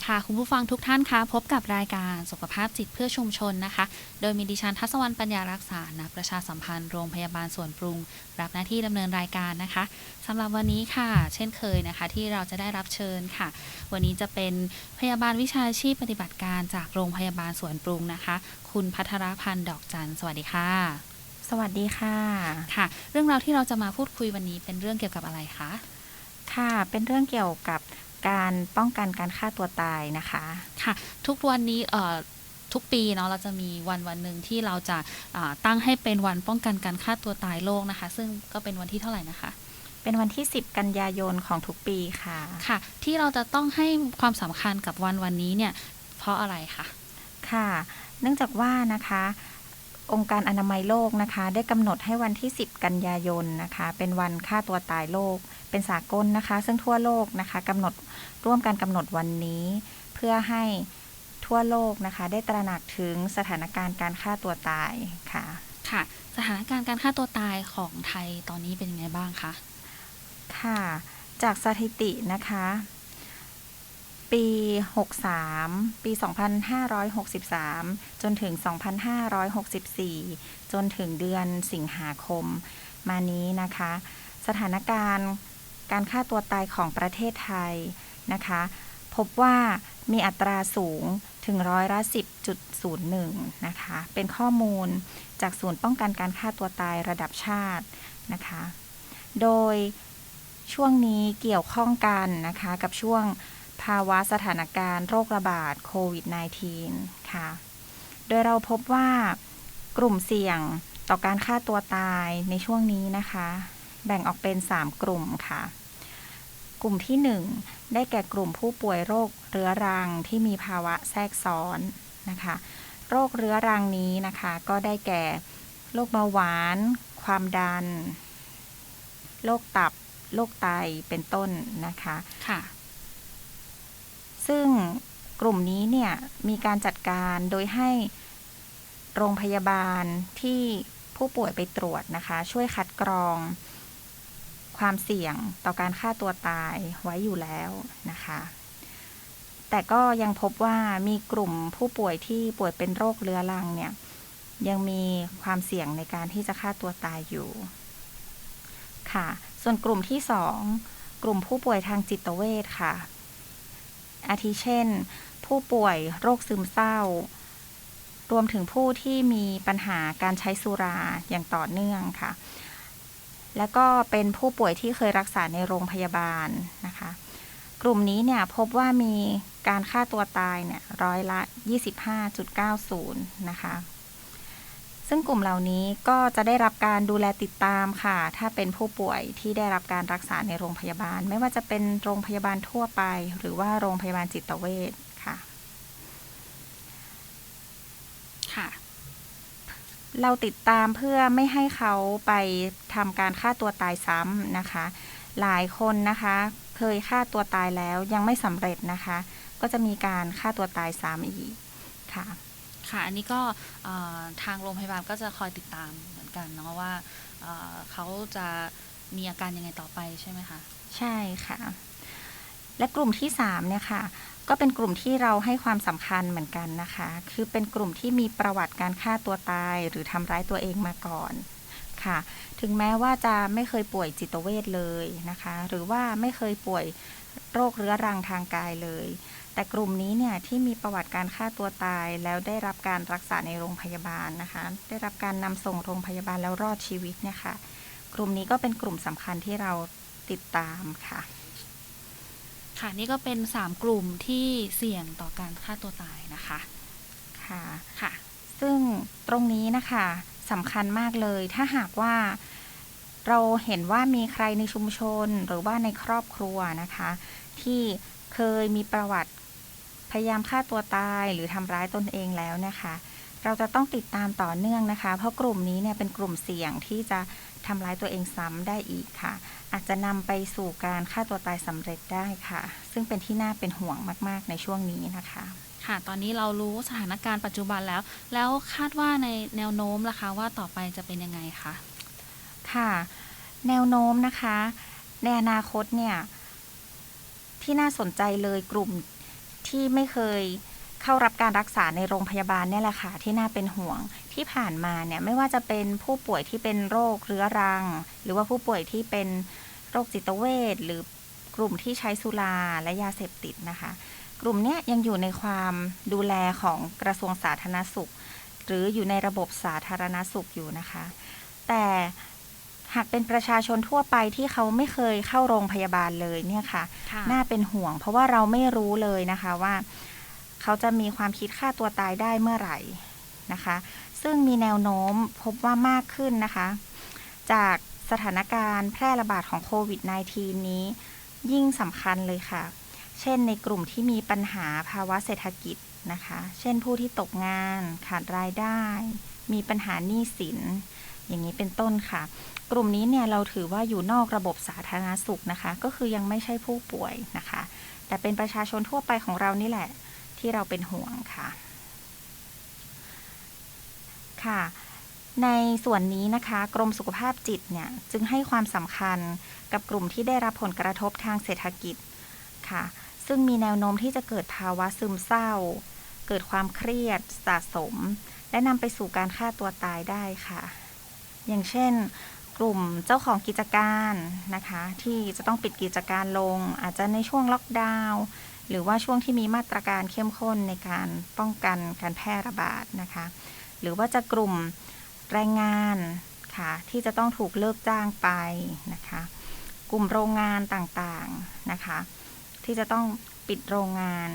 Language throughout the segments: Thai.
สวัสดีค่ะ คุณผู้ฟังทุกท่านคะพบกับรายการสุขภาพจิตเพื่อชุมชนนะคะ โดยมีดิฉันทัศวรรณปัญญารักษานักประชาสัมพันธ์โรงพยาบาลส่วนปรุง รับหน้าที่ดำเนินรายการนะคะสำหรับวันนี้ค่ะ เช่นเคยนะคะ ที่เราจะได้รับเชิญค่ะ วันนี้จะเป็นพยาบาลวิชาชีพปฏิบัติการจากโรงพยาบาลสวนปรุงนะคะ คุณพัทรพันธ์ดอกจันทร์สวัสดีค่ะ สวัสดีค่ะค่ะ เรื่องราวที่เราจะมาพูดคุยวันนี้เป็นเรื่องเกี่ยวกับอะไรคะค่ะเป็นเรื่องเกี่ยวกับ การป้องกันการฆ่าตัวตายนะคะค่ะ ทุกวันนี้เอ่อทุกปีเนาะเราจะมีวันวันหนึ่งที่เราจะอ่าตั้งให้เป็นวันป้องกันการฆ่าตัวตายโลกนะคะ ซึ่งก็เป็นวันที่เท่าไหร่นะคะเป็นวันที่ 10 กันยายนของทุกปีค่ะ ค่ะ ที่เราจะต้องให้ความสำคัญกับวันวันนี้เนี่ย เพราะอะไรคะ ค่ะ เนื่องจากว่านะคะ องค์การอนามัยโลกนะคะ ได้กำหนดให้วันที่ 10 กันยายนนะคะ เป็นวันฆ่าตัวตายโลก เป็นสากลนะคะ ซึ่งทั่วโลกนะคะกำหนดร่วมกันกำหนดวันนี้ เพื่อให้ทั่วโลกนะคะ ได้ตระหนักถึงสถานการณ์การฆ่าตัวตายค่ะค่ะ สถานการณ์การฆ่าตัวตายของไทยตอนนี้เป็นยังไงบ้างคะค่ะ จากสถิตินะคะปี 63 ปี 2563 จนถึง 2564 จนถึงเดือนสิงหาคม มานี้นะคะ สถานการณ์ การฆ่าตัวตายของประเทศไทยนะคะ พบว่ามีอัตราสูงถึงร้อยละ10.01 นะคะ เป็นข้อมูลจากศูนย์ป้องกันการฆ่าตัวตายระดับชาตินะคะ โดยช่วงนี้เกี่ยวข้องกันนะคะกับช่วงภาวะสถานการณ์โรคระบาดโควิด -19 ค่ะ โดยเราพบว่ากลุ่มเสี่ยงต่อการฆ่าตัวตายในช่วงนี้นะคะ แบ่งออกเป็น 3 กลุ่มค่ะ กลุ่มที่ 1 ได้แก่กลุ่มผู้ป่วยโรคเรื้อรังที่มีภาวะแทรกซ้อนนะคะ โรคเรื้อรังนี้นะคะ ก็ได้แก่โรคเบาหวาน ความดัน โรคตับ โรคไต เป็นต้นนะคะค่ะ ซึ่งกลุ่มนี้เนี่ยมีการจัดการโดยให้โรงพยาบาลที่ผู้ป่วยไปตรวจนะคะ ช่วยคัดกรอง ความเสี่ยงต่อการฆ่าตัวตายไว้อยู่แล้วนะคะ แต่ก็ยังพบว่ามีกลุ่มผู้ป่วยที่ป่วยเป็นโรคเรื้อรังเนี่ยยังมีความเสี่ยงในการที่จะฆ่าตัวตายอยู่ ค่ะ ส่วนกลุ่มที่สองกลุ่มผู้ป่วยทางจิตเวชค่ะ อาทิเช่น ผู้ป่วยโรคซึมเศร้า รวมถึงผู้ที่มีปัญหาการใช้สุราอย่างต่อเนื่องค่ะ แล้วก็เป็นผู้ป่วยที่เคยรักษาในโรงพยาบาลนะคะ กลุ่มนี้เนี่ยพบว่ามีการฆ่าตัวตายเนี่ยร้อยละ 25.90 นะคะ ซึ่งกลุ่มเหล่านี้ก็จะได้รับการดูแลติดตามค่ะ ถ้าเป็นผู้ป่วยที่ได้รับการรักษาในโรงพยาบาล ไม่ว่าจะเป็นโรงพยาบาลทั่วไป หรือว่าโรงพยาบาลจิตเวชค่ะค่ะ เราติดตามเพื่อไม่ให้เขาไปทำการฆ่าตัวตายซ้ำนะคะ หลายคนนะคะเคยฆ่าตัวตายแล้วยังไม่สำเร็จนะคะ ก็จะมีการฆ่าตัวตายซ้ำอีกค่ะค่ะอันนี้ก็เอ่อทางโรงพยาบาลก็จะคอยติดตามเหมือนกันเนาะว่าเอ่อเขาจะมีอาการยังไงต่อไปใช่ไหมคะ ใช่ค่ะ และกลุ่มที่3เนี่ยค่ะ ก็เป็นกลุ่มที่เราให้ความสำคัญเหมือนกันนะคะ คือเป็นกลุ่มที่มีประวัติการฆ่าตัวตาย หรือทำร้ายตัวเองมาก่อนค่ะ ถึงแม้ว่าจะไม่เคยป่วยจิตเวชเลยนะคะ หรือว่าไม่เคยป่วยโรคเรื้อรังทางกายเลย แต่กลุ่มนี้เนี่ยที่มีประวัติการฆ่าตัวตายแล้วได้รับการรักษาในโรงพยาบาลนะคะ ได้รับการนำส่งโรงพยาบาลแล้วรอดชีวิตเนี่ยค่ะ กลุ่มนี้ก็เป็นกลุ่มสำคัญที่เราติดตามค่ะ ค่ะนี่ก็เป็น 3 กลุ่มที่เสี่ยงต่อการฆ่าตัวตายนะคะค่ะค่ะ ซึ่งตรงนี้นะคะสำคัญมากเลยถ้าหากว่าเราเห็นว่ามีใครในชุมชนหรือว่าในครอบครัวนะคะ ที่เคยมีประวัติพยายามฆ่าตัวตายหรือทำร้ายตนเองแล้วนะคะ เราจะต้องติดตามต่อเนื่องนะคะ เพราะกลุ่มนี้เนี่ยเป็นกลุ่มเสี่ยงที่จะทำร้ายตัวเองซ้ำได้อีกค่ะ อาจจะนำไปสู่การฆ่าตัวตายสำเร็จได้ค่ะ ซึ่งเป็นที่น่าเป็นห่วงมากๆในช่วงนี้นะคะ ค่ะ ตอนนี้เรารู้สถานการณ์ปัจจุบันแล้ว แล้วคาดว่าในแนวโน้มล่ะคะว่าต่อไปจะเป็นยังไงคะค่ะ แนวโน้มนะคะ ในอนาคตเนี่ยที่น่าสนใจเลยกลุ่มที่ไม่เคย เข้ารับการรักษาในโรงพยาบาลเนี่ยแหละค่ะที่น่าเป็นห่วงที่ผ่านมาเนี่ยไม่ว่าจะเป็นผู้ป่วยที่เป็นโรคเรื้อรัง หรือว่าผู้ป่วยที่เป็นโรคจิตเวชหรือกลุ่มที่ใช้สุราและยาเสพติดนะคะ กลุ่มเนี้ยยังอยู่ในความดูแลของกระทรวงสาธารณสุข หรืออยู่ในระบบสาธารณสุขอยู่นะคะ แต่หากเป็นประชาชนทั่วไปที่เขาไม่เคยเข้าโรงพยาบาลเลยเนี่ยค่ะค่ะน่าเป็นห่วง เพราะว่าเราไม่รู้เลยนะคะว่า เขาจะมีความคิดฆ่าตัวตายได้เมื่อไหร่นะคะ ซึ่งมีแนวโน้มพบว่ามากขึ้นนะคะ จากสถานการณ์แพร่ระบาดของโควิด -19 นี้ ยิ่งสำคัญเลยค่ะ เช่นในกลุ่มที่มีปัญหาภาวะเศรษฐกิจนะคะ เช่นผู้ที่ตกงานขาดรายได้ มีปัญหาหนี้สิน อย่างนี้เป็นต้นค่ะ กลุ่มนี้เนี่ยเราถือว่าอยู่นอกระบบสาธารณสุขนะคะ ก็คือยังไม่ใช่ผู้ป่วยนะคะ แต่เป็นประชาชนทั่วไปของเรานี่แหละ ที่เราเป็นห่วงค่ะ ค่ะ ในส่วนนี้นะคะ กรมสุขภาพจิตเนี่ย จึงให้ความสำคัญกับกลุ่มที่ได้รับผลกระทบทางเศรษฐกิจค่ะ ซึ่งมีแนวโน้มที่จะเกิดภาวะซึมเศร้า เกิดความเครียดสะสม และนำไปสู่การฆ่าตัวตายได้ค่ะ อย่างเช่นกลุ่มเจ้าของกิจการนะคะ ที่จะต้องปิดกิจการลง อาจจะในช่วงล็อกดาวน์ หรือว่าช่วงที่มีมาตรการเข้มข้นในการป้องกันการแพร่ระบาดนะคะ หรือว่าจะกลุ่มแรงงานค่ะที่จะต้องถูกเลิกจ้างไปนะคะ กลุ่มโรงงานต่างๆนะคะ ที่จะต้องปิดโรงงาน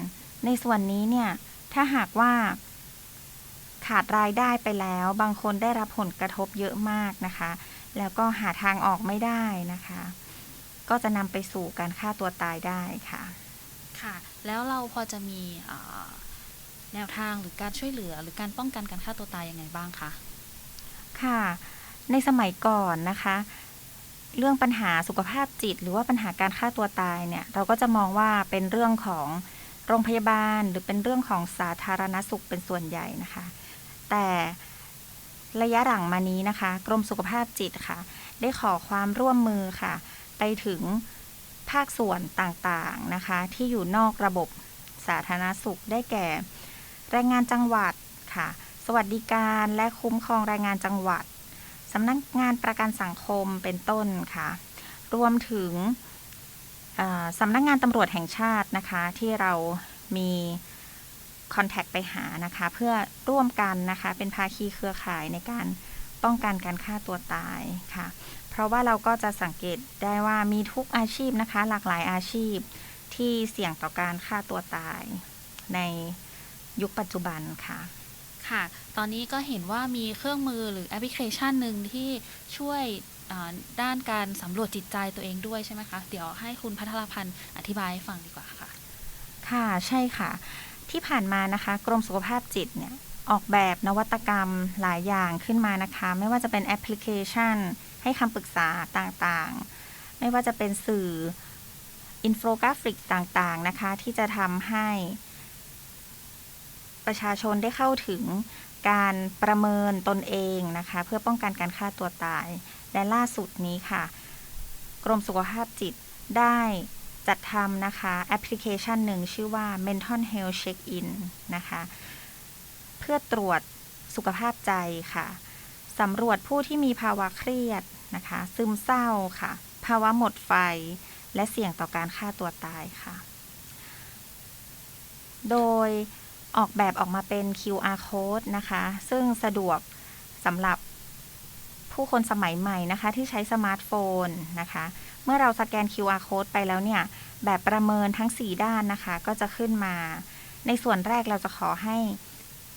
ในส่วนนี้เนี่ยถ้าหากว่าขาดรายได้ไปแล้ว บางคนได้รับผลกระทบเยอะมากนะคะ แล้วก็หาทางออกไม่ได้นะคะ ก็จะนำไปสู่การฆ่าตัวตายได้ค่ะ ค่ะ แล้วเราพอจะมีแนวทางหรือการช่วยเหลือ หรือการป้องกันการฆ่าตัวตายยังไงบ้างคะค่ะ ในสมัยก่อนนะคะ เรื่องปัญหาสุขภาพจิต หรือว่าปัญหาการฆ่าตัวตายเนี่ยเราก็จะมองว่าเป็นเรื่องของโรงพยาบาล หรือเป็นเรื่องของสาธารณสุขเป็นส่วนใหญ่นะคะ แต่ระยะหลังมานี้นะคะ กรมสุขภาพจิตค่ะ ได้ขอความร่วมมือค่ะ ไปถึง ภาคส่วนต่างๆนะคะ ที่อยู่นอกระบบสาธารณสุขได้แก่ แรงงานจังหวัดค่ะ สวัสดิการและคุ้มครองแรงงานจังหวัดสำนักงานประกันสังคมเป็นต้นค่ะ รวมถึงสำนักงานตำรวจแห่งชาตินะคะ ที่เรามีคอนแทคไปหานะคะ เพื่อร่วมกันนะคะ เป็นภาคีเครือข่ายในการป้องกันการฆ่าตัวตายค่ะ เพราะว่าเราก็จะสังเกตได้ว่ามีทุกอาชีพนะคะ หลากหลายอาชีพที่เสี่ยงต่อการฆ่าตัวตายในยุคปัจจุบันค่ะ ค่ะ ตอนนี้ก็เห็นว่ามีเครื่องมือหรือแอปพลิเคชันหนึ่งที่ช่วยอ่าด้านการสำรวจจิตใจตัวเองด้วยใช่ไหมคะ เดี๋ยวให้คุณพัทรพันธ์อธิบายให้ฟังดีกว่าค่ะ ค่ะใช่ค่ะ ที่ผ่านมานะคะ กรมสุขภาพจิตเนี่ยออกแบบนวัตกรรมหลายอย่างขึ้นมานะคะ ไม่ว่าจะเป็นแอปพลิเคชัน ให้คำปรึกษาต่างๆ ไม่ว่าจะเป็นสื่ออินโฟกราฟิกต่างๆนะคะ ที่จะทำให้ ประชาชนได้เข้าถึงการประเมินตนเองนะคะ เพื่อป้องกันการฆ่าตัวตาย และล่าสุดนี้ค่ะ กรมสุขภาพจิตได้จัดทำนะคะ แอปพลิเคชันหนึ่งชื่อว่า Mental Health Check In นะคะ เพื่อตรวจสุขภาพใจค่ะ สำรวจผู้ที่มีภาวะเครียดนะคะ ซึมเศร้าค่ะ ภาวะหมดไฟ และเสี่ยงต่อการฆ่าตัวตายค่ะ โดยออกแบบออกมาเป็น QR code นะคะ ซึ่งสะดวกสำหรับผู้คนสมัยใหม่นะคะ ที่ใช้สมาร์ทโฟนนะคะ เมื่อเราสแกน QR code ไปแล้วเนี่ย แบบประเมินทั้ง 4 ด้านนะคะ ก็จะขึ้นมา ในส่วนแรกเราจะขอให้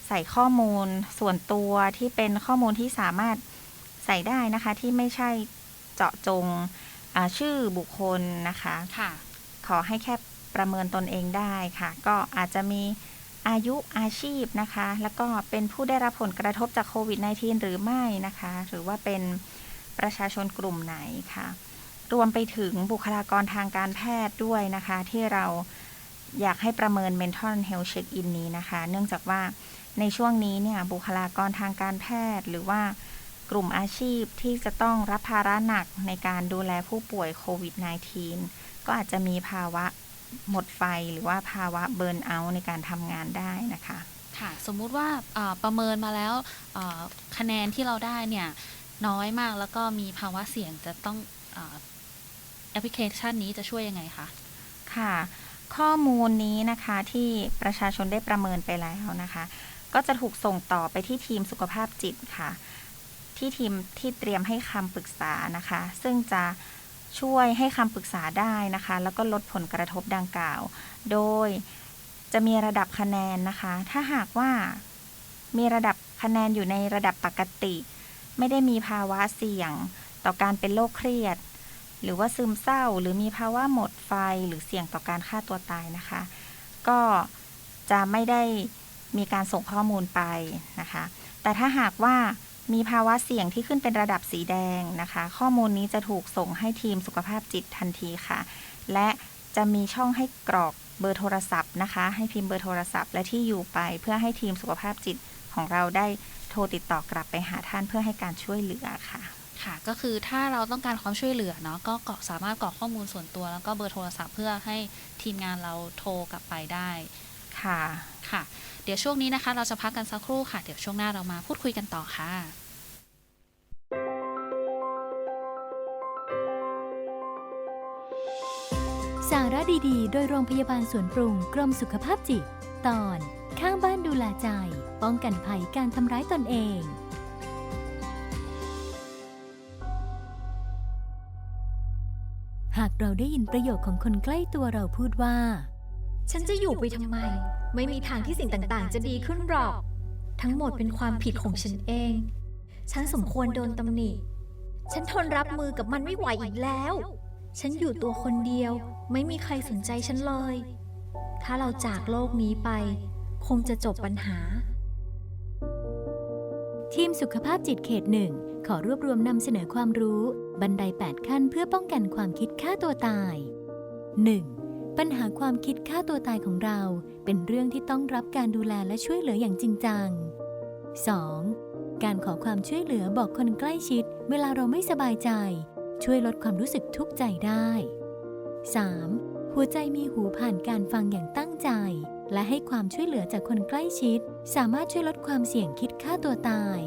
ใส่ข้อมูลส่วนตัวที่เป็นข้อมูลที่สามารถใส่ได้นะคะ ที่ไม่ใช่เจาะจงอ่าชื่อบุคคลนะคะค่ะ ขอให้แค่ประเมินตนเองได้ค่ะ ก็อาจจะมีอายุอาชีพนะคะ แล้วก็เป็นผู้ได้รับผลกระทบจากโควิด -19 หรือไม่นะคะ หรือว่าเป็นประชาชนกลุ่มไหนค่ะ รวมไปถึงบุคลากรทางการแพทย์ด้วยนะคะ ที่เราอยากให้ประเมิน mental health check in นี้นะคะ เนื่องจากว่า ในช่วงนี้เนี่ยบุคลากรทางการแพทย์ หรือว่ากลุ่มอาชีพที่จะต้องรับภาระหนักในการดูแลผู้ป่วยโควิด -19 ก็อาจจะมีภาวะหมดไฟหรือว่าภาวะเบิร์นเอาท์ในการทำงานได้นะคะ ค่ะ สมมุติว่าเอ่อประเมินมาแล้วเอ่อคะแนนที่เราได้เนี่ยน้อยมากแล้วก็มีภาวะเสี่ยงจะต้องเอ่อแอปพลิเคชันนี้จะช่วยยังไงคะ ค่ะ ข้อมูลนี้นะคะที่ประชาชนได้ประเมินไปแล้วนะคะ ก็จะถูกส่งต่อไปที่ทีมสุขภาพจิตค่ะ ที่ทีมที่เตรียมให้คำปรึกษานะคะ ซึ่งจะช่วยให้คำปรึกษาได้นะคะ แล้วก็ลดผลกระทบดังกล่าว โดยจะมีระดับคะแนนนะคะ ถ้าหากว่ามีระดับคะแนนอยู่ในระดับปกติ ไม่ได้มีภาวะเสี่ยง ต่อการเป็นโรคเครียด หรือว่าซึมเศร้า หรือมีภาวะหมดไฟหรือเสี่ยงต่อการฆ่าตัวตายนะคะ ก็จะไม่ได้ มีการส่งข้อมูลไปนะคะ แต่ถ้าหากว่ามีภาวะเสี่ยงที่ขึ้นเป็นระดับสีแดงนะคะ ข้อมูลนี้จะถูกส่งให้ทีมสุขภาพจิตทันทีค่ะ และจะมีช่องให้กรอกเบอร์โทรศัพท์นะคะ ให้พิมพ์เบอร์โทรศัพท์และที่อยู่ไป เพื่อให้ทีมสุขภาพจิตของเราได้โทรติดต่อกลับไปหาท่านเพื่อให้การช่วยเหลือค่ะค่ะก็คือถ้าเราต้องการความช่วยเหลือเนาะก็กรอกสามารถกรอกข้อมูลส่วนตัว แล้วก็เบอร์โทรศัพท์เพื่อให้ทีมงานเราโทรกลับไปได้ค่ะค่ะเดี๋ยวช่วงนี้นะคะ เราจะพักกันสักครู่ค่ะ เดี๋ยวช่วงหน้าเรามาพูดคุยกันต่อค่ะสาระดีๆ โดยโรงพยาบาลสวนปรุงกรมสุขภาพจิต ตอน ข้างบ้านดูแลใจ ป้องกันภัยการทำร้ายตนเอง หากเราได้ยินประโยคของคนใกล้ตัวเราพูดว่า ฉันจะอยู่ไปทำไม ไม่มีทางที่สิ่งต่างๆ จะดีขึ้นหรอก ทั้งหมดเป็นความผิดของฉันเอง ฉันสมควรโดนตำหนิ ฉันทนรับมือกับมันไม่ไหวอีกแล้ว ฉันอยู่ตัวคนเดียว ไม่มีใครสนใจฉันเลย ถ้าเราจากโลกนี้ไป คงจะจบปัญหา ทีมสุขภาพจิตเขตหนึ่งขอรวบรวมนำเสนอความรู้ บันได 8 ขั้นเพื่อป้องกันความคิดฆ่าตัวตาย 1. ปัญหาความคิดฆ่าตัวตายของเราเป็นเรื่องที่ต้องรับการดูแลและช่วยเหลืออย่างจริงจัง 2. การขอความช่วยเหลือบอกคนใกล้ชิด เวลาเราไม่สบายใจ ช่วยลดความรู้สึกทุกข์ใจได้ 3. หัวใจมีหูผ่านการฟังอย่างตั้งใจ และให้ความช่วยเหลือจากคนใกล้ชิด สามารถช่วยลดความเสี่ยงคิดฆ่าตัวตาย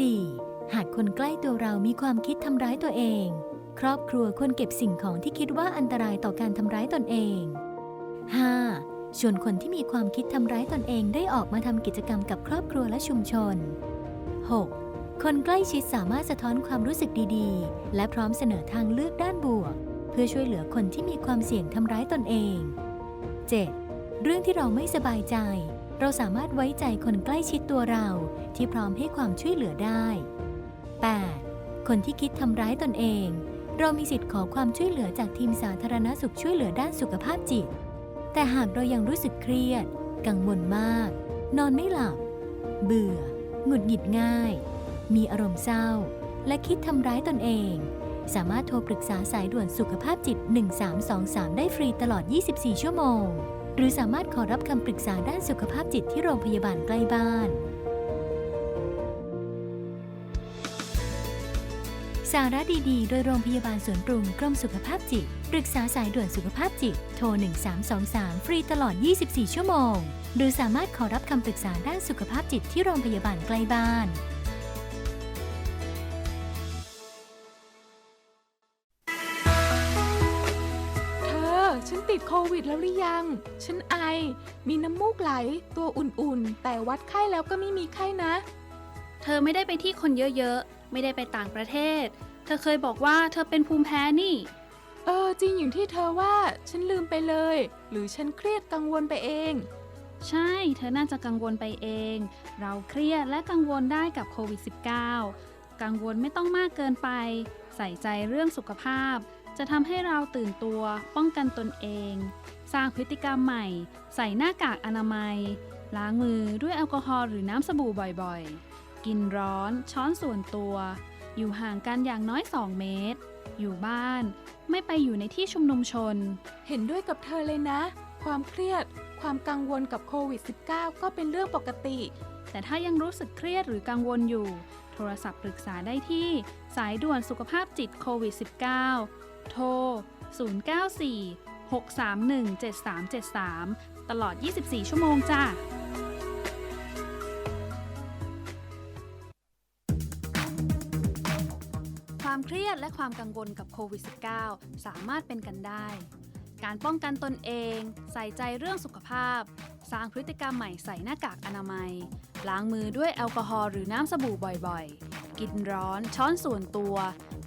4. หากคนใกล้ตัวเรามีความคิดทำร้ายตัวเอง ครอบครัวควรเก็บสิ่งของที่คิดว่าอันตรายต่อการทำร้ายตนเอง 5. ชวนคนที่มีความคิดทำร้ายตนเองได้ออกมาทำกิจกรรมกับครอบครัวและชุมชน 6. คนใกล้ชิดสามารถสะท้อนความรู้สึกดีๆ และพร้อมเสนอทางเลือกด้านบวก เพื่อช่วยเหลือคนที่มีความเสี่ยงทำร้ายตนเอง 7. เรื่องที่เราไม่สบายใจ เราสามารถไว้ใจคนใกล้ชิดตัวเราที่พร้อมให้ความช่วยเหลือได้ 8. คนที่คิดทำร้ายตนเอง เรามีสิทธิ์ขอความช่วยเหลือจากทีมสาธารณสุขช่วยเหลือด้านสุขภาพจิต แต่หากเรายังรู้สึกเครียด กังวลมาก นอนไม่หลับ เบื่อ หงุดหงิดง่าย มีอารมณ์เศร้า และคิดทำร้ายตนเอง สามารถโทรปรึกษาสายด่วนสุขภาพจิต 1323 ได้ฟรีตลอด 24 ชั่วโมง หรือสามารถขอรับคำปรึกษาด้านสุขภาพจิตที่โรงพยาบาลใกล้บ้าน สาระดีๆ โดยโรงพยาบาลสวนปรุงกรมสุขภาพจิต ปรึกษาสายด่วนสุขภาพจิต โทร 1323 ฟรีตลอด 24 ชั่วโมง หรือสามารถขอรับคำปรึกษาด้านสุขภาพจิตที่โรงพยาบาลใกล้บ้านเธอฉันติดโควิดแล้วหรือยัง ฉันไอ มีน้ำมูกไหล ตัวอุ่นๆ แต่วัดไข้แล้วก็ไม่มีไข้นะ เธอไม่ได้ไปที่คนเยอะๆ ไม่ได้ไปต่างประเทศ เธอเคยบอกว่าเธอเป็นภูมิแพ้นี่ เออจริงอย่างที่เธอว่าฉันลืมไปเลย หรือฉันเครียดกังวลไปเอง ใช่ เธอน่าจะกังวลไปเอง เราเครียดและกังวลได้กับโควิด -19 กังวลไม่ต้องมากเกินไป ใส่ใจเรื่องสุขภาพ จะทำให้เราตื่นตัว ป้องกันตนเอง สร้างพฤติกรรมใหม่ ใส่หน้ากากอนามัย ล้างมือด้วยแอลกอฮอล์หรือน้ำสบู่บ่อยๆ กินร้อน ช้อนส่วนตัว อยู่ห่างกันอย่างน้อย 2 เมตร อยู่บ้าน ไม่ไปอยู่ในที่ชุมนุมชน เห็นด้วยกับเธอเลยนะ ความเครียด ความกังวลกับโควิด -19 ก็เป็นเรื่องปกติ แต่ถ้ายังรู้สึกเครียดหรือกังวลอยู่ โทรศัพท์ปรึกษาได้ที่ สายด่วนสุขภาพจิตโควิด -19 โทร 094 6317373 ตลอด 24 ชั่วโมงจ้า รียดและความกังวลกับโควิด -19 สามารถเป็นกันได้ การป้องกันตนเอง ใส่ใจเรื่องสุขภาพ สร้างพฤติกรรมใหม่ใส่หน้ากากอนามัย ล้างมือด้วยแอลกอฮอล์หรือน้ำสบู่บ่อยๆ กินร้อน ช้อนส่วนตัว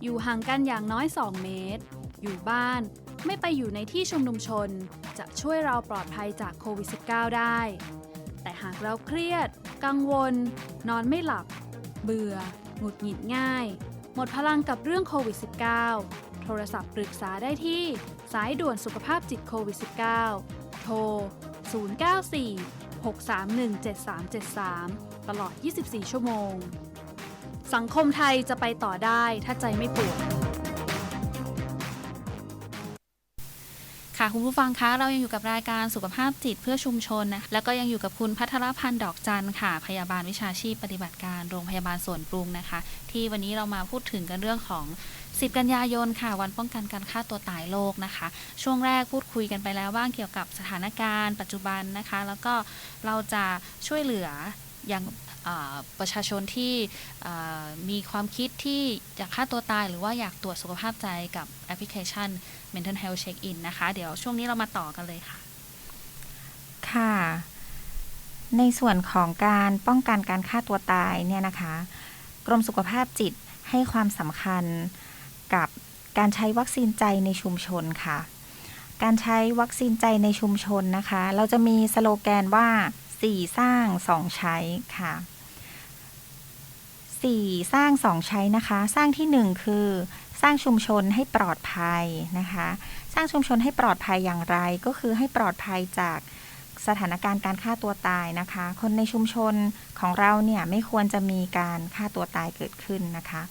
อยู่ห่างกันอย่างน้อย 2 เมตร อยู่บ้าน ไม่ไปอยู่ในที่ชุมนุมชน จะช่วยเราปลอดภัยจากโควิด -19 ได้ แต่หากเราเครียด กังวล นอนไม่หลับ เบื่อ หงุดหงิดง่าย มดพลังกับเรื่องโควิด -19 โทรศัพท์ปรึกษาได้ที่ สายด่วนสุขภาพจิตโควิด -19 โทร 094 631 7373 ตลอด 24 ชั่วโมง สังคมไทยจะไปต่อได้ถ้าใจไม่ป่วย ค่ะคุณผู้ฟังคะเรายังอยู่กับรายการสุขภาพจิตเพื่อชุมชนนะแล้วก็ยังอยู่กับคุณพัทรพันธ์ดอกจันค่ะ พยาบาลวิชาชีพปฏิบัติการโรงพยาบาลสวนปรุงนะคะ ที่วันนี้เรามาพูดถึงกันเรื่องของ 10 กันยายนค่ะ วันป้องกันการฆ่าตัวตายโลกนะคะ ช่วงแรกพูดคุยกันไปแล้วบ้างเกี่ยวกับสถานการณ์ปัจจุบันนะคะ แล้วก็เราจะช่วยเหลืออย่าง ประชาชนที่มีความคิดที่อยากฆ่าตัวตาย หรือว่าอยากตรวจสุขภาพใจกับแอปพลิเคชัน Mental Health Check In นะคะ เดี๋ยวช่วงนี้เรามาต่อกันเลยค่ะ ค่ะ ในส่วนของการป้องกันการฆ่าตัวตายเนี่ยนะคะ กรมสุขภาพจิตให้ความสำคัญกับการใช้วัคซีนใจในชุมชนค่ะ การใช้วัคซีนใจในชุมชนนะคะ เราจะมีสโลแกนว่า 4 สร้าง 2 ใช้ค่ะ 4 สร้าง 2 ใช้นะคะ สร้างทีหนึ่1 คือ สร้างชุมชนให้ปลอดภัยนะคะ สร้างชุมชนให้ปลอดภัยอย่างไรก็คือให้ปลอดภัยจากสถานการณ์การฆ่าตัวตายนะคะ คนในชุมชนของเราเนี่ยไม่ควรจะมีการฆ่าตัวตายเกิดขึ้นนะคะ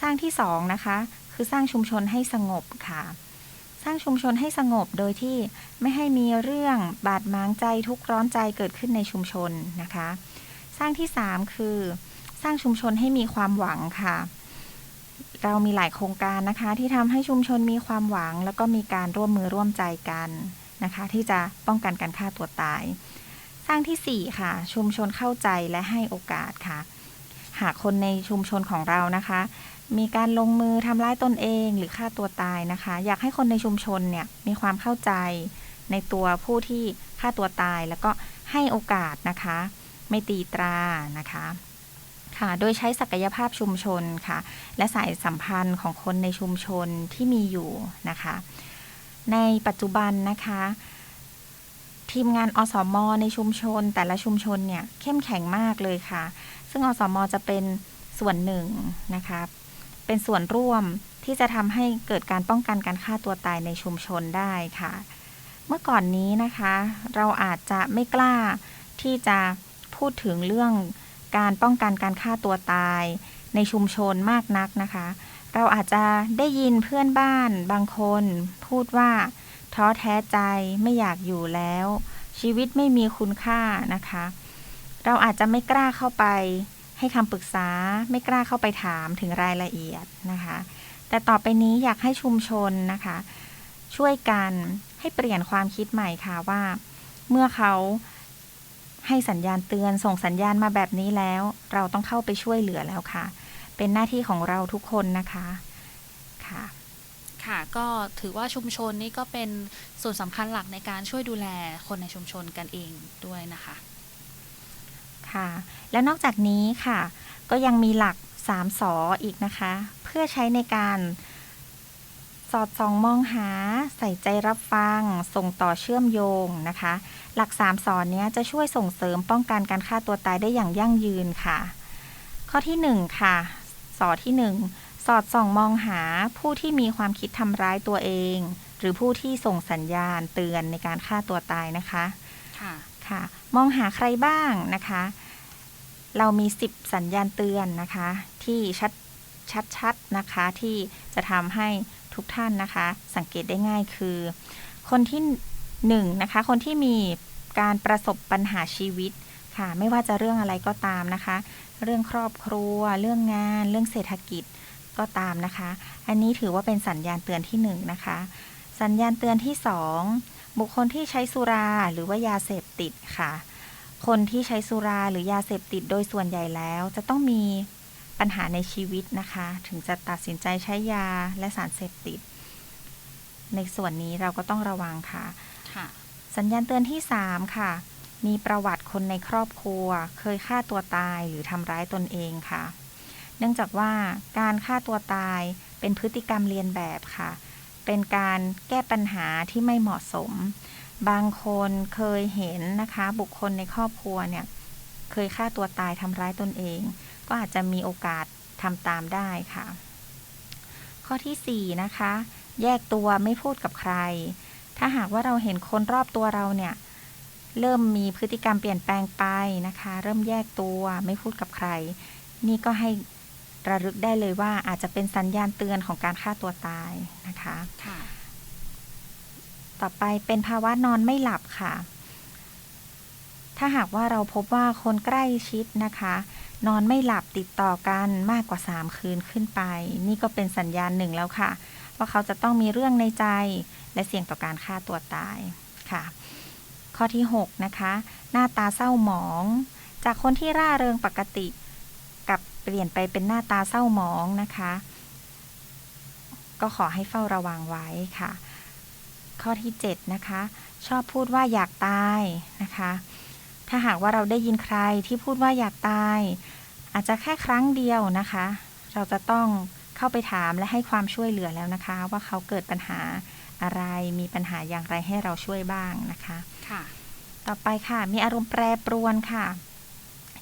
สร้างที่สองนะคะ คือสร้างชุมชนให้สงบค่ะ สร้างชุมชนให้สงบโดยที่ไม่ให้มีเรื่องบาดหมางใจทุกร้อนใจเกิดขึ้นในชุมชนนะคะ สร้างที่สามคือ สร้างชุมชนให้มีความหวังค่ะ เรามีหลายโครงการนะคะ ที่ทำให้ชุมชนมีความหวัง แล้วก็มีการร่วมมือร่วมใจกันนะคะ ที่จะป้องกันการฆ่าตัวตาย สร้างที่ 4 ค่ะ ชุมชนเข้าใจและให้โอกาสค่ะ หากคนในชุมชนของเรานะคะ มีการลงมือทำร้ายตนเองหรือฆ่าตัวตายนะคะ อยากให้คนในชุมชนเนี่ยมีความเข้าใจในตัวผู้ที่ฆ่าตัวตาย แล้วก็ให้โอกาสนะคะ ไม่ตีตรานะคะค่ะ โดยใช้ศักยภาพชุมชนค่ะ และสายสัมพันธ์ของคนในชุมชนที่มีอยู่นะคะ ในปัจจุบันนะคะ ทีมงานอสมในชุมชน แต่ละชุมชนเนี่ยเข้มแข็งมากเลยค่ะ ซึ่งอสมจะเป็นส่วนหนึ่งนะคะ เป็นส่วนร่วมที่จะทำให้เกิดการป้องกันการฆ่าตัวตายในชุมชนได้ค่ะ เมื่อก่อนนี้นะคะ เราอาจจะไม่กล้าที่จะพูดถึงเรื่องการป้องกันการฆ่าตัวตายในชุมชนมากนักนะคะ เราอาจจะได้ยินเพื่อนบ้านบางคนพูดว่าท้อแท้ใจไม่อยากอยู่แล้ว ชีวิตไม่มีคุณค่านะคะ เราอาจจะไม่กล้าเข้าไป ให้คำปรึกษาไม่กล้าเข้าไปถามถึงรายละเอียดนะคะ แต่ต่อไปนี้อยากให้ชุมชนนะคะ ช่วยกันให้เปลี่ยนความคิดใหม่ค่ะว่า เมื่อเขาให้สัญญาณเตือนส่งสัญญาณมาแบบนี้แล้ว เราต้องเข้าไปช่วยเหลือแล้วค่ะ เป็นหน้าที่ของเราทุกคนนะคะค่ะค่ะก็ถือว่าชุมชนนี่ก็เป็นส่วนสำคัญหลักในการช่วยดูแลคนในชุมชนกันเองด้วยนะคะ ค่ะ และนอกจากนี้ค่ะ ก็ยังมีหลัก3สออีกนะคะ เพื่อใช้ในการสอดส่องมองหาใส่ใจรับฟัง ส่งต่อเชื่อมโยงนะคะ หลัก 3 สอนนี้จะช่วยส่งเสริมป้องกันการฆ่าตัวตายได้อย่างยั่งยืนค่ะ ข้อที่ 1 ค่ะ สอที่ 1 สอดส่องมองหาผู้ที่มีความคิดทำร้ายตัวเอง หรือผู้ที่ส่งสัญญาณเตือนในการฆ่าตัวตายนะคะค่ะค่ะ มองหาใครบ้างนะคะ เรามี 10 สัญญาณเตือนนะคะ ที่ชัดชัดๆนะคะที่จะทำให้ทุกท่านนะคะ สังเกตได้ง่ายคือ คนที่หนึ่งนะคะ คนที่มีการประสบปัญหาชีวิตค่ะ ไม่ว่าจะเรื่องอะไรก็ตามนะคะ เรื่องครอบครัว เรื่องงาน เรื่องเศรษฐกิจก็ตามนะคะ อันนี้ถือว่าเป็นสัญญาณเตือนที่หนึ่งนะคะ สัญญาณเตือนที่ 2 บุคคลที่ใช้สุราหรือว่ายาเสพติดค่ะ คนที่ใช้สุราหรือยาเสพติดโดยส่วนใหญ่แล้ว จะต้องมีปัญหาในชีวิตนะคะ ถึงจะตัดสินใจใช้ยาและสารเสพติด ในส่วนนี้เราก็ต้องระวังค่ะค่ะ สัญญาณเตือนที่ 3 ค่ะ มีประวัติคนในครอบครัว เคยฆ่าตัวตายหรือทำร้ายตนเองค่ะ เนื่องจากว่าการฆ่าตัวตายเป็นพฤติกรรมเรียนแบบค่ะ เป็นการแก้ปัญหาที่ไม่เหมาะสม บางคนเคยเห็นนะคะ บุคคลในครอบครัวเนี่ยเคยฆ่าตัวตายทำร้ายตนเอง ก็อาจจะมีโอกาสทำตามได้ค่ะ ข้อทีสี่ 4 นะคะ แยกตัวไม่พูดกับใคร ถ้าหากว่าเราเห็นคนรอบตัวเราเนี่ยเริ่มมีพฤติกรรมเปลี่ยนแปลงไปนะคะ เริ่มแยกตัวไม่พูดกับใคร นี่ก็ให้ระลึกได้เลยว่าอาจจะเป็นสัญญาณเตือนของการฆ่าตัวตายนะคะคะ ต่อไปเป็นภาวะนอนไม่หลับค่ะ ถ้าหากว่าเราพบว่าคนใกล้ชิดนะคะ นอนไม่หลับติดต่อกันมากกว่า 3 คืนขึ้นไป นี่ก็เป็นสัญญาณหนึ่งแล้วค่ะ ว่าเขาจะต้องมีเรื่องในใจและเสี่ยงต่อการฆ่าตัวตายค่ะ ข้อที่ 6 นะคะ หน้าตาเศร้าหมอง จากคนที่ร่าเริงปกติกับเปลี่ยนไปเป็นหน้าตาเศร้าหมองนะคะ ก็ขอให้เฝ้าระวังไว้ค่ะ ข้อที่ 7 นะคะ ชอบพูดว่าอยากตายนะคะ ถ้าหากว่าเราได้ยินใครที่พูดว่าอยากตาย อาจจะแค่ครั้งเดียวนะคะ เราจะต้องเข้าไปถามและให้ความช่วยเหลือแล้วนะคะ ว่าเขาเกิดปัญหาอะไรมีปัญหาอย่างไรให้เราช่วยบ้างนะคะค่ะ ต่อไปค่ะ มีอารมณ์แปรปรวนค่ะ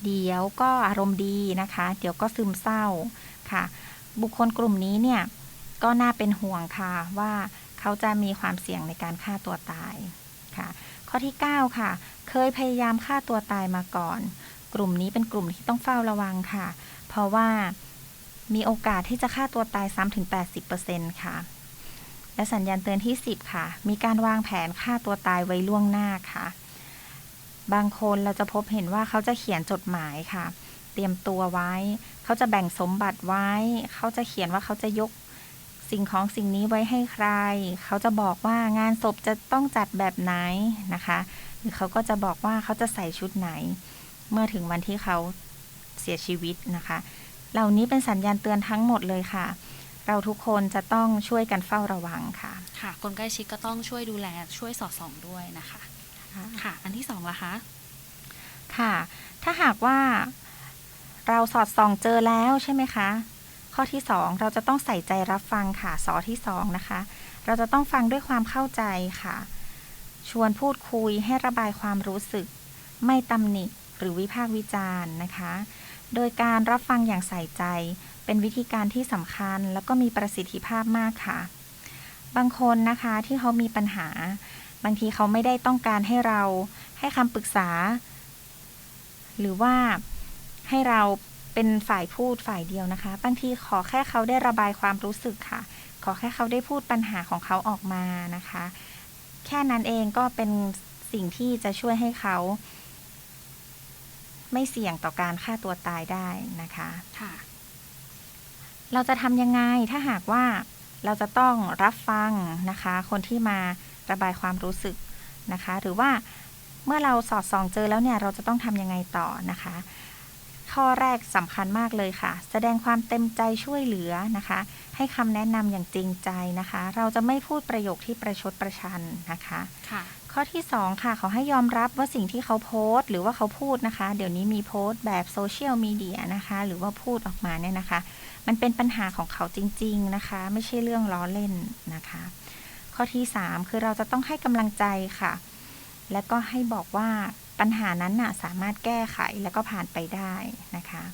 เดี๋ยวก็อารมณ์ดีนะคะ เดี๋ยวก็ซึมเศร้าค่ะ บุคคลกลุ่มนี้เนี่ยก็น่าเป็นห่วงค่ะว่า เขาจะมีความเสี่ยงในการฆ่าตัวตายค่ะ ข้อที่ 9 ค่ะ เคยพยายามฆ่าตัวตายมาก่อน กลุ่มนี้เป็นกลุ่มที่ต้องเฝ้าระวังค่ะ เพราะว่ามีโอกาสที่จะฆ่าตัวตายซ้ำถึง 80%ค่ะ และสัญญาณเตือนที่ 10 ค่ะ มีการวางแผนฆ่าตัวตายไว้ล่วงหน้าค่ะ บางคนเราจะพบเห็นว่าเขาจะเขียนจดหมายค่ะ เตรียมตัวไว้ เขาจะแบ่งสมบัติไว้ เขาจะเขียนว่าเขาจะยก สิ่งของสิ่งนี้ไว้ให้ใคร เขาจะบอกว่างานศพจะต้องจัดแบบไหนนะคะ หรือเขาก็จะบอกว่าเขาจะใส่ชุดไหน เมื่อถึงวันที่เขาเสียชีวิตนะคะ เหล่านี้เป็นสัญญาณเตือนทั้งหมดเลยค่ะ เราทุกคนจะต้องช่วยกันเฝ้าระวังค่ะ ค่ะคนใกล้ชิดก็ต้องช่วยดูแลช่วยสอดส่องด้วยนะคะ ค่ะ อันที่สองละคะ ค่ะ ถ้าหากว่าเราสอดส่องเจอแล้วใช่ไหมคะ ข้อที่ 2 เราจะต้องใส่ใจรับฟังค่ะสอที่ 2 นะคะ เราจะต้องฟังด้วยความเข้าใจค่ะ ชวนพูดคุยให้ระบายความรู้สึก ไม่ตำหนิหรือวิพากษ์วิจารณ์นะคะ โดยการรับฟังอย่างใส่ใจ เป็นวิธีการที่สำคัญ แล้วก็มีประสิทธิภาพมากค่ะ บางคนนะคะที่เขามีปัญหา บางทีเขาไม่ได้ต้องการให้เราให้คำปรึกษา หรือว่าให้เรา เป็นฝ่ายพูดฝ่ายเดียวนะคะ บางทีขอแค่เขาได้ระบายความรู้สึกค่ะ ขอแค่เขาได้พูดปัญหาของเขาออกมานะคะ แค่นั้นเองก็เป็นสิ่งที่จะช่วยให้เขา ไม่เสี่ยงต่อการฆ่าตัวตายได้นะคะค่ะเราจะทำยังไงถ้าหากว่าเราจะต้องรับฟังนะคะ คนที่มาระบายความรู้สึกนะคะ หรือว่าเมื่อเราสอดส่องเจอแล้วเนี่ย เราจะต้องทำยังไงต่อนะคะ ข้อแรกสำคัญมากเลยค่ะ แสดงความเต็มใจช่วยเหลือนะคะ ให้คำแนะนำอย่างจริงใจนะคะ เราจะไม่พูดประโยคที่ประชดประชันนะคะค่ะข้อที่ 2 ค่ะขอให้ยอมรับว่าสิ่งที่เขาโพสต์ หรือว่าเขาพูดนะคะ เดี๋ยวนี้มีโพสต์แบบโซเชียลมีเดียนะคะ หรือว่าพูดออกมาเนี่ยนะคะ มันเป็นปัญหาของเขาจริง ๆนะคะ ไม่ใช่เรื่องล้อเล่นนะคะ ข้อที่ 3 คือเราจะต้องให้กำลังใจค่ะ และก็ให้บอกว่า ปัญหานั้นน่ะสามารถแก้ไขแล้วก็ผ่านไปได้นะคะ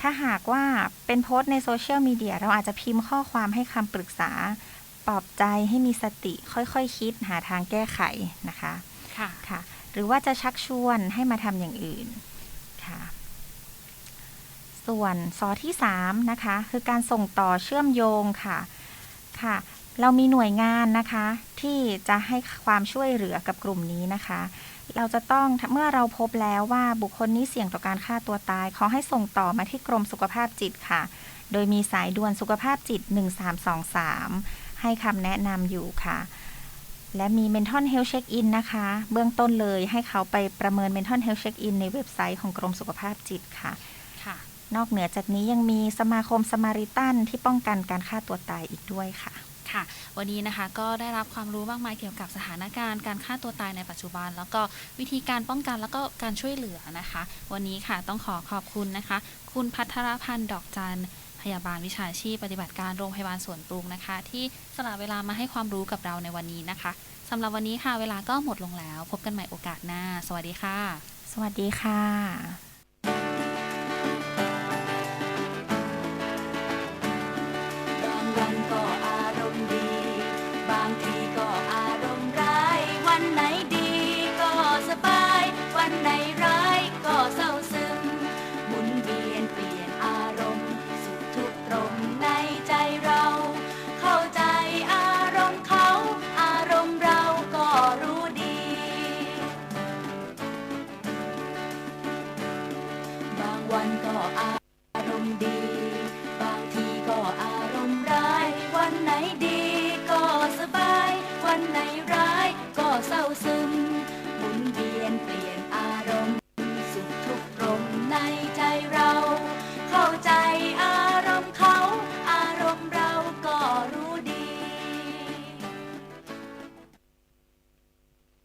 ถ้าหากว่าเป็นโพสต์ในโซเชียลมีเดียเราอาจจะพิมพ์ข้อความให้คำปรึกษาปลอบใจให้มีสติค่อยๆคคิดหาทางแก้ไขนะคะค่ะค่ะ หรือว่าจะชักชวนให้มาทำอย่างอื่นค่ะ ส่วนซอที่3นะคะ คือการส่งต่อเชื่อมโยงค่ะค่ะ เรามีหน่วยงานนะคะ ที่จะให้ความช่วยเหลือกับกลุ่มนี้นะคะ เราจะต้องเมื่อเราพบแล้วว่าบุคคลนี้เสี่ยงต่อการฆ่าตัวตาย ขอให้ส่งต่อมาที่กรมสุขภาพจิตค่ะ โดยมีสายด่วนสุขภาพจิต 1323 ให้คำแนะนำอยู่ค่ะ และมี Mental Health Check-in นะคะ เบื้องต้นเลยให้เขาไปประเมิน Mental Health Check-in ในเว็บไซต์ของกรมสุขภาพจิตค่ะค่ะ นอกเหนือจากนี้ยังมีสมาคมสมาริตันที่ป้องกันการฆ่าตัวตายอีกด้วยค่ะ ค่ะ วันนี้นะคะก็ได้รับความรู้มากมายเกี่ยวกับสถานการณ์การฆ่าตัวตายในปัจจุบัน แล้วก็วิธีการป้องกันแล้วก็การช่วยเหลือนะคะ วันนี้ค่ะต้องขอขอบคุณนะคะ คุณพัทรพันธ์ดอกจันพยาบาลวิชาชีพปฏิบัติการโรงพยาบาลสวนปรุงนะคะ ที่สละเวลามาให้ความรู้กับเราในวันนี้นะคะสำหรับวันนี้ค่ะ เวลาก็หมดลงแล้ว พบกันใหม่โอกาสหน้า สวัสดีค่ะ สวัสดีค่ะ